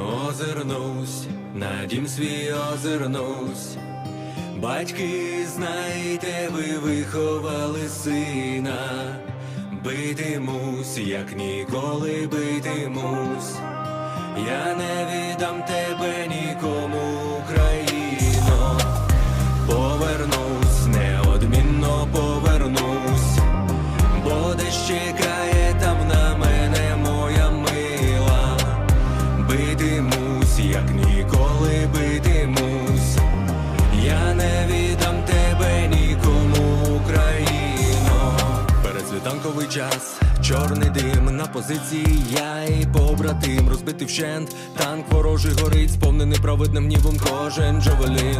Озирнусь, на дім свій озирнусь. Батьки, знаєте, ви виховали сина, битимусь, як ніколи битимусь. Я не віддам тебе нікому, Україно. Повернусь, неодмінно повернусь, бо десь чекає не віддам тебе нікому, Україно. Передсвітанковий час, чорний дим на позиції я і побратим розбитий вщент, танк ворожий горить, сповнений праведним гнівом кожен джавелін.